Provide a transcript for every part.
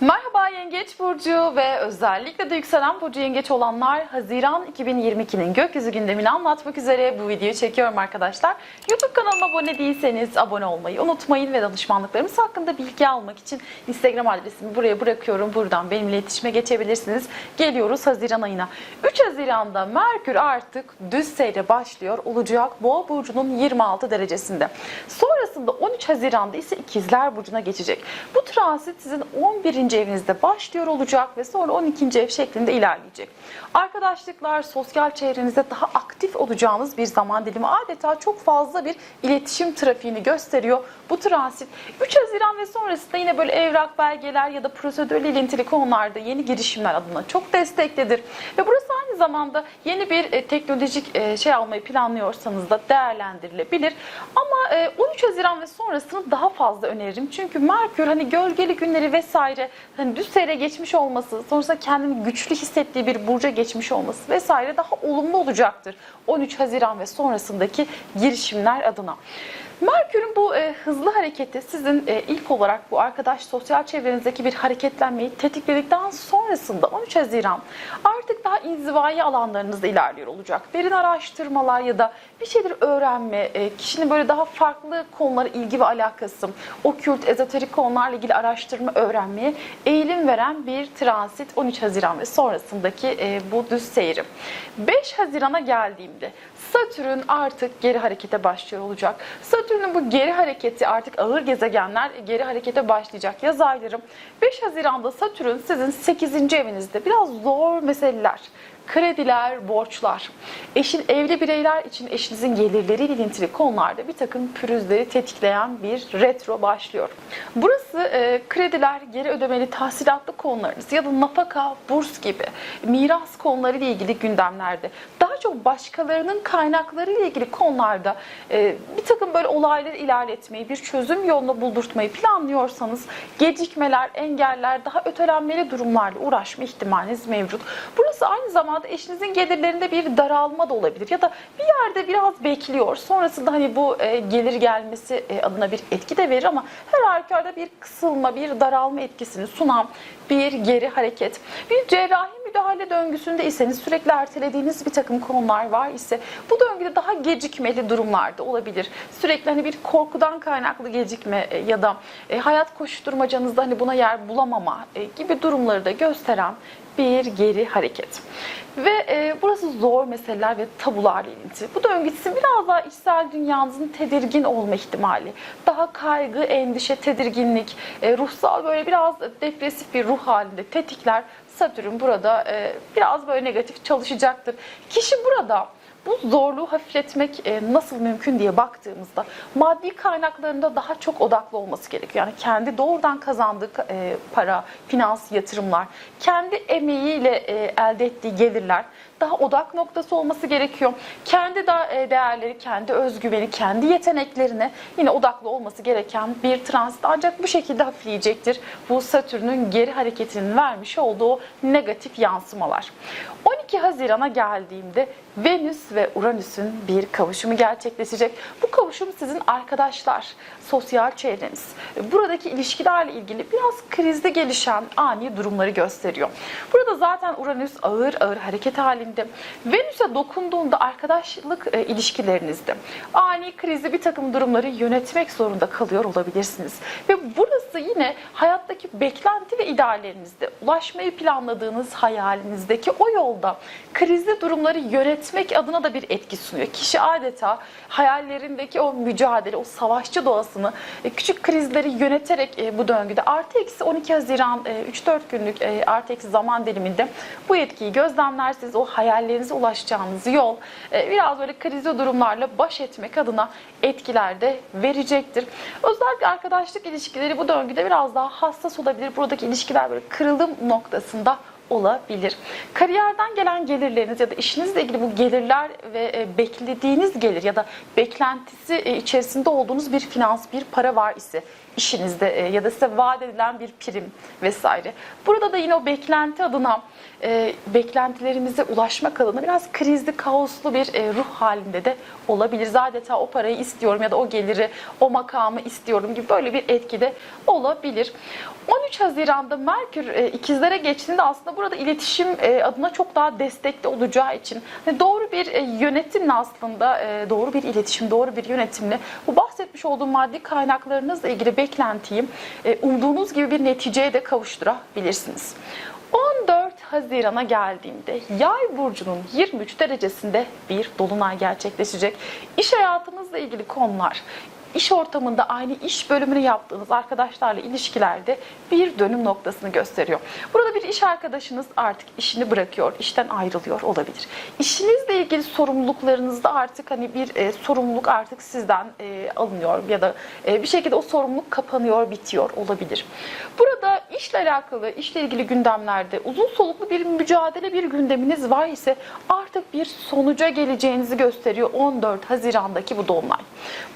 Merhaba Yengeç Burcu ve özellikle de yükselen Burcu Yengeç olanlar Haziran 2022'nin gökyüzü gündemini anlatmak üzere bu videoyu çekiyorum arkadaşlar. YouTube kanalıma abone değilseniz abone olmayı unutmayın ve danışmanlıklarımız hakkında bilgi almak için Instagram adresimi buraya bırakıyorum. Buradan benimle iletişime geçebilirsiniz. Geliyoruz Haziran ayına. 3 Haziran'da Merkür artık düz seyre başlıyor olacak Boğa Burcu'nun 26 derecesinde. Sonrasında 13 Haziran'da ise İkizler Burcu'na geçecek. Bu transit sizin 11 evinizde başlıyor olacak ve sonra 12. ev şeklinde ilerleyecek. Arkadaşlıklar, sosyal çevrenizde daha aktif olacağınız bir zaman dilimi adeta çok fazla bir iletişim trafiğini gösteriyor. Bu transit 3 Haziran ve sonrasında yine böyle evrak, belgeler ya da prosedürle ilintili konularda yeni girişimler adına çok desteklidir. Ve burası aynı zamanda yeni bir e, teknolojik e, şey almayı planlıyorsanız da değerlendirilebilir. Ama e, 13 Haziran ve sonrasını daha fazla öneririm. Çünkü Merkür hani gölgeli günleri vesaire hani düz seyre geçmiş olması, sonrasında kendini güçlü hissettiği bir burca geçmiş olması vesaire daha olumlu olacaktır. 13 Haziran ve sonrasındaki girişimler adına. Merkür'ün bu e, hızlı hareketi sizin e, ilk olarak bu arkadaş sosyal çevrenizdeki bir hareketlenmeyi tetikledikten sonrasında 13 Haziran artık daha inzivai alanlarınızda ilerliyor olacak. Derin araştırmalar ya da bir şeyler öğrenme, e, kişinin böyle daha farklı konulara ilgi ve alakası, okült, ezoterik konularla ilgili araştırma öğrenmeye eğilim veren bir transit 13 Haziran ve sonrasındaki e, bu düz seyri. 5 Haziran'a geldiğimde Satürn artık geri harekete başlıyor olacak. Satürn'ün bu geri hareketi artık ağır gezegenler geri harekete başlayacak. Yaz aylarım 5 Haziran'da Satürn sizin 8. evinizde biraz zor meseleler, krediler, borçlar, eşin evli bireyler için eşinizin gelirleriyle ilintili konularda bir takım pürüzleri tetikleyen bir retro başlıyor. Burası e, krediler, geri ödemeli tahsilatlı konularınız ya da nafaka, burs gibi miras konuları ile ilgili gündemlerde daha çok başkalarının kaynakları ile ilgili konularda e, bir takım böyle olayları ilerletmeyi, bir çözüm yolunu buldurtmayı planlıyorsanız gecikmeler, engeller, daha ötelenmeli durumlarla uğraşma ihtimaliniz mevcut. Burası aynı zamanda eşinizin gelirlerinde bir daralma da olabilir ya da bir yerde biraz bekliyor. Sonrasında hani bu e, gelir gelmesi e, adına bir etki de verir ama her halükarda bir kısılma, bir daralma etkisini sunan bir geri hareket. Bir cerrahi müdahale döngüsünde iseniz sürekli ertelediğiniz bir takım konular var ise bu döngüde daha gecikmeli durumlarda olabilir. Sürekli hani bir korkudan kaynaklı gecikme e, ya da e, hayat koşturmacanızda hani buna yer bulamama e, gibi durumları da gösteren bir geri hareket. Ve e, burası zor meseleler ve tabularla ilintili. Bu döngü sizin biraz daha içsel dünyanızın tedirgin olma ihtimali, daha kaygı, endişe, tedirginlik, e, ruhsal böyle biraz depresif bir ruh halinde tetikler. Satürn burada e, biraz böyle negatif çalışacaktır. Kişi burada bu zorluğu hafifletmek e, nasıl mümkün diye baktığımızda maddi kaynaklarında daha çok odaklı olması gerekiyor. Yani kendi doğrudan kazandığı e, para, finans, yatırımlar, kendi emeğiyle e, elde ettiği gelirler daha odak noktası olması gerekiyor. Kendi e, değerleri, kendi özgüveni, kendi yeteneklerine yine odaklı olması gereken bir transit. Ancak bu şekilde hafifleyecektir. Bu Satürn'ün geri hareketinin vermiş olduğu negatif yansımalar. 12 Haziran'a geldiğimde Venüs ve Uranüs'ün bir kavuşumu gerçekleşecek. Bu kavuşum sizin arkadaşlar, sosyal çevreniz, buradaki ilişkilerle ilgili biraz krizde gelişen ani durumları gösteriyor. Burada zaten Uranüs ağır ağır hareket halinde. Venüs'e dokunduğunda arkadaşlık e, ilişkilerinizde ani krizli bir takım durumları yönetmek zorunda kalıyor olabilirsiniz. Ve burası yine hayattaki beklenti ve ideallerinizde ulaşmayı planladığınız hayalinizdeki o yolda krizli durumları yönetmek adına da bir etki sunuyor. Kişi adeta hayallerindeki o mücadele, o savaşçı doğasını e, küçük krizleri yöneterek e, bu döngüde artı eksi 12 Haziran e, 3-4 günlük e, artı eksi zaman diliminde bu etkiyi gözlemlersiniz. O hayallerinize ulaşacağınız yol e, biraz böyle krizli durumlarla baş etmek adına etkiler de verecektir. Özellikle arkadaşlık ilişkileri bu döngüde biraz daha hassas olabilir. Buradaki ilişkiler böyle kırılım noktasında olabilir. Kariyerden gelen gelirleriniz ya da işinizle ilgili bu gelirler ve e, beklediğiniz gelir ya da beklentisi e, içerisinde olduğunuz bir finans, bir para var ise işinizde e, ya da size vaat edilen bir prim vesaire. Burada da yine o beklenti adına e, beklentilerimize ulaşmak adına biraz krizli, kaoslu bir e, ruh halinde de olabilir. Adeta o parayı istiyorum ya da o geliri, o makamı istiyorum gibi böyle bir etkide olabilir. 13 Haziran'da Merkür e, ikizlere geçtiğinde aslında burada iletişim e, adına çok daha destekli olacağı için hani doğru bir e, yönetimle aslında e, doğru bir iletişim, doğru bir yönetimle bu bahsetmiş olduğum maddi kaynaklarınızla ilgili beklentiyi e, umduğunuz gibi bir neticeye de kavuşturabilirsiniz. 14 Haziran'a geldiğimde Yay burcunun 23 derecesinde bir dolunay gerçekleşecek. İş hayatınızla ilgili konular, iş ortamında aynı iş bölümünü yaptığınız arkadaşlarla ilişkilerde bir dönüm noktasını gösteriyor. Burada bir iş arkadaşınız artık işini bırakıyor, işten ayrılıyor olabilir. İşinizle ilgili sorumluluklarınızda artık hani bir e, sorumluluk artık sizden e, alınıyor ya da e, bir şekilde o sorumluluk kapanıyor, bitiyor olabilir. Burada işle alakalı, işle ilgili gündemlerde uzun soluklu bir mücadele, bir gündeminiz var ise artık bir sonuca geleceğinizi gösteriyor 14 Haziran'daki bu dolunay.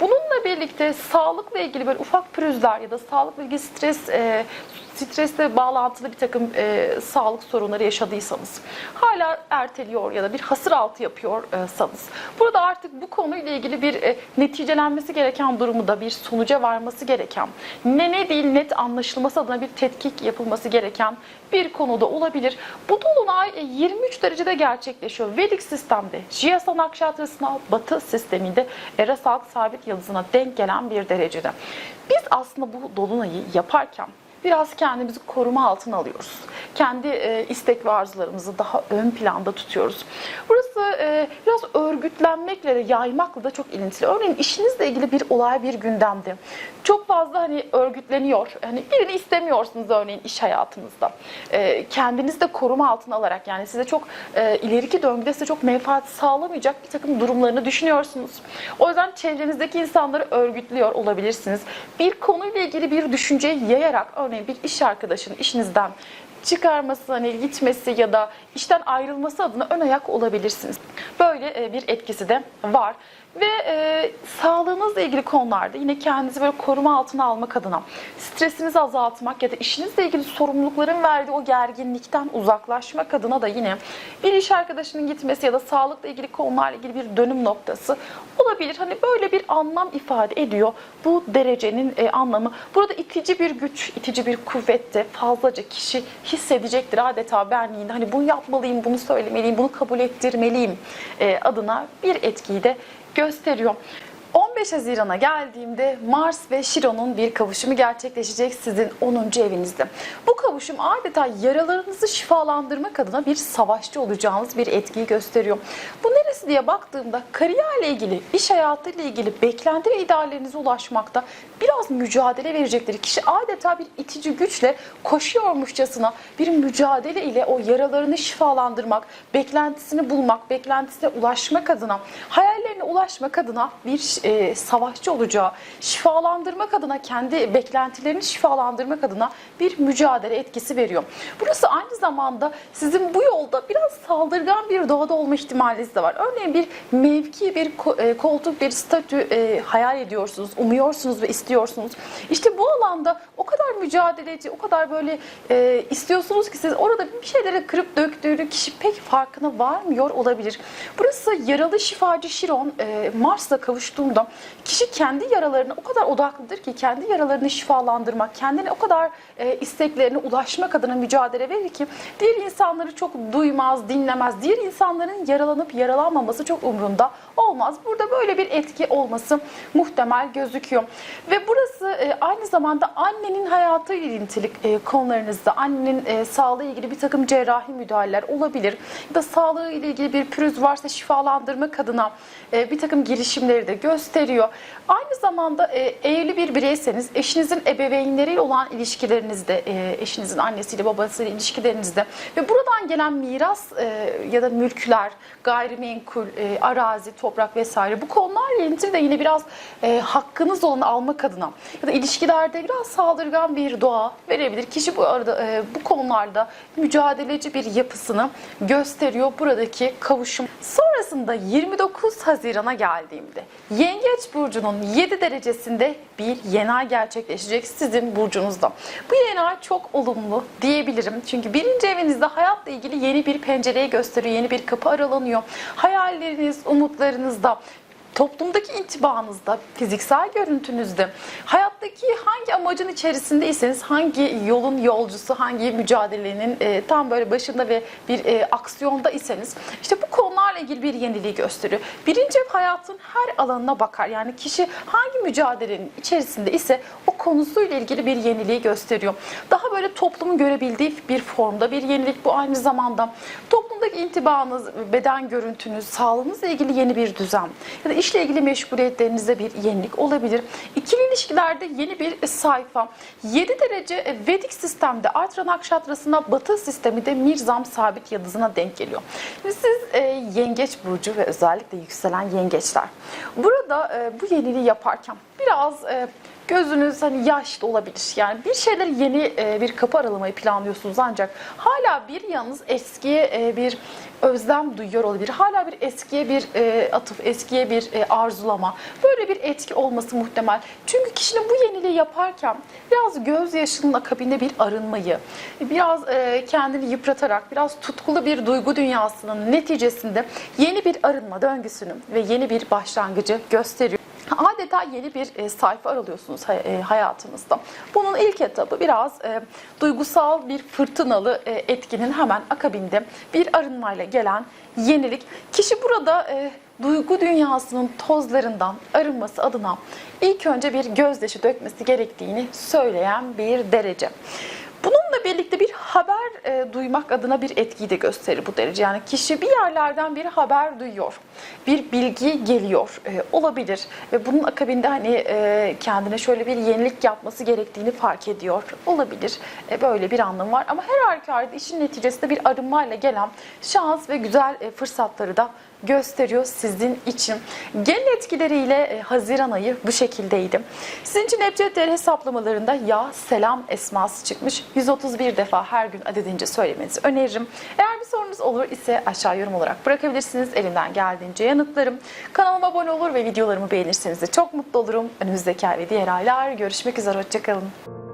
Bununla birlikte sağlıkla ilgili böyle ufak pürüzler ya da sağlıkla ilgili stres e, stresle bağlantılı bir takım e, sağlık sorunları yaşadıysanız, hala erteliyor ya da bir hasır altı yapıyorsanız, burada artık bu konuyla ilgili bir e, neticelenmesi gereken durumu da bir sonuca varması gereken, ne ne değil net anlaşılması adına bir tetkik yapılması gereken bir konuda olabilir. Bu dolunay e, 23 derecede gerçekleşiyor. Vedik sistemde, Jiyasa Nakşatrası'na, Batı sisteminde Eras Sabit Yıldızı'na denk gelen bir derecede. Biz aslında bu dolunayı yaparken biraz kendimizi koruma altına alıyoruz. Kendi e, istek ve arzularımızı daha ön planda tutuyoruz. Burası e, biraz örgütlenmekle de yaymakla da çok ilintili. Örneğin işinizle ilgili bir olay bir gündemde. Çok fazla hani örgütleniyor. Hani birini istemiyorsunuz örneğin iş hayatınızda. E, kendinizi de koruma altına alarak yani size çok e, ileriki döngüde size çok menfaat sağlamayacak bir takım durumlarını düşünüyorsunuz. O yüzden çevrenizdeki insanları örgütlüyor olabilirsiniz. Bir konuyla ilgili bir düşünceyi yayarak örneğin bir iş arkadaşının işinizden çıkarması, hani gitmesi ya da işten ayrılması adına ön ayak olabilirsiniz. Böyle e, bir etkisi de var. Ve e, sağlığınızla ilgili konularda yine kendinizi böyle koruma altına almak adına stresinizi azaltmak ya da işinizle ilgili sorumlulukların verdiği o gerginlikten uzaklaşmak adına da yine bir iş arkadaşının gitmesi ya da sağlıkla ilgili konularla ilgili bir dönüm noktası olabilir. Hani böyle bir anlam ifade ediyor bu derecenin e, anlamı. Burada itici bir güç, itici bir kuvvette fazlaca kişi hissedecektir adeta benliğinde. Hani bunu yapmalıyım, bunu söylemeliyim, bunu kabul ettirmeliyim e, adına bir etkiyi de gösteriyor. 15 Haziran'a geldiğimde Mars ve Şiron'un bir kavuşumu gerçekleşecek sizin 10. evinizde. Bu kavuşum adeta yaralarınızı şifalandırmak adına bir savaşçı olacağınız bir etkiyi gösteriyor. Bu neresi diye baktığımda kariyerle ilgili, iş hayatıyla ilgili beklenti ve ideallerinize ulaşmakta biraz mücadele verecektir. Kişi adeta bir itici güçle koşuyormuşçasına bir mücadele ile o yaralarını şifalandırmak, beklentisini bulmak, beklentisine ulaşmak adına, hayallerine ulaşmak adına bir e, savaşçı olacağı, şifalandırmak adına, kendi beklentilerini şifalandırmak adına bir mücadele etkisi veriyor. Burası aynı zamanda sizin bu yolda biraz saldırgan bir doğada olma ihtimaliniz de var. Örneğin bir mevki, bir e, koltuk, bir statü e, hayal ediyorsunuz, umuyorsunuz ve istiyorsunuz. İşte bu alanda o kadar mücadeleci, o kadar böyle e, istiyorsunuz ki siz orada bir şeylere kırıp döktüğünü kişi pek farkına varmıyor olabilir. Burası yaralı şifacı Şiron e, Mars'la kavuştuğunda kişi kendi yaralarına o kadar odaklıdır ki kendi yaralarını şifalandırmak, kendine o kadar e, isteklerine ulaşmak adına mücadele verir ki diğer insanları çok duymaz, dinlemez. Diğer insanların yaralanıp yaralanmaması çok umrunda olmaz. Burada böyle bir etki olması muhtemel gözüküyor. Ve burası e, aynı zamanda annenin hayatı ilintili e, konularınızda, annenin e, sağlığı ilgili bir takım cerrahi müdahaleler olabilir. Ya da sağlığı ile ilgili bir pürüz varsa şifalandırmak adına e, bir takım girişimleri de gösteriyor gösteriyor. Aynı zamanda e, evli bir bireyseniz eşinizin ebeveynleriyle olan ilişkilerinizde, e, eşinizin annesiyle babasıyla ilişkilerinizde ve buradan gelen miras e, ya da mülkler, gayrimenkul, e, arazi, toprak vesaire bu konularla ilgili de yine biraz e, hakkınız olanı almak adına ya da ilişkilerde biraz saldırgan bir doğa verebilir. Kişi bu arada e, bu konularda mücadeleci bir yapısını gösteriyor buradaki kavuşum. Sonrasında 29 Haziran'a geldiğimde Yengeç burcunun 7 derecesinde bir yenay gerçekleşecek sizin burcunuzda. Bu yenay çok olumlu diyebilirim. Çünkü birinci evinizde hayatla ilgili yeni bir pencereyi gösteriyor, yeni bir kapı aralanıyor. Hayalleriniz, umutlarınızda toplumdaki intibanızda, fiziksel görüntünüzde, hayattaki hangi amacın içerisindeyseniz, hangi yolun yolcusu, hangi mücadelenin e, tam böyle başında ve bir e, aksiyonda iseniz, işte bu konularla ilgili bir yeniliği gösteriyor. Birinci hayatın her alanına bakar. Yani kişi hangi mücadelenin içerisinde ise o konusuyla ilgili bir yeniliği gösteriyor. Daha böyle toplumun görebildiği bir formda bir yenilik bu aynı zamanda toplumdaki intibanız, beden görüntünüz, sağlığınızla ilgili yeni bir düzen ya da işle ilgili meşguliyetlerinizde bir yenilik olabilir. İkili ilişkilerde yeni bir sayfa. 7 derece Vedik sistemde Artra Nakşatrası'na Batı sistemi de Mirzam sabit yıldızına denk geliyor. Siz e, yengeç burcu ve özellikle yükselen yengeçler. Burada e, bu yeniliği yaparken biraz e, gözünüz hani yaş da olabilir. Yani bir şeyler yeni e, bir kapı aralamayı planlıyorsunuz ancak hala bir yanınız eskiye e, bir özlem duyuyor olabilir. Hala bir eskiye bir e, atıf, eskiye bir e, arzulama. Böyle bir etki olması muhtemel. Çünkü kişinin bu yeniliği yaparken biraz gözyaşının akabinde bir arınmayı, biraz e, kendini yıpratarak, biraz tutkulu bir duygu dünyasının neticesinde yeni bir arınma döngüsünü ve yeni bir başlangıcı gösteriyor. Adeta yeni bir e, sayfa aralıyorsunuz e, hayatınızda. Bunun ilk etabı biraz e, duygusal bir fırtınalı etkinin hemen akabinde bir arınmayla gelen yenilik. Kişi burada duygu dünyasının tozlarından arınması adına ilk önce bir gözyaşı dökmesi gerektiğini söyleyen bir derece. Bununla birlikte bir haber e, duymak adına bir etkiyi de gösterir bu derece. Yani kişi bir yerlerden bir haber duyuyor. Bir bilgi geliyor e, olabilir ve bunun akabinde hani e, kendine şöyle bir yenilik yapması gerektiğini fark ediyor olabilir. E, böyle bir anlam var ama her halükarda işin neticesinde bir arınmayla gelen şans ve güzel e, fırsatları da gösteriyor sizin için. Genel etkileriyle e, Haziran ayı bu şekildeydi. Sizin için Ebced hesaplamalarında ya selam esması çıkmış. 131 defa her gün adedince söylemenizi öneririm. Eğer bir sorunuz olur ise aşağı yorum olarak bırakabilirsiniz. Elimden geldiğince yanıtlarım. Kanalıma abone olur ve videolarımı beğenirseniz de çok mutlu olurum. Önümüzdeki ay ve diğer aylar görüşmek üzere. Hoşçakalın.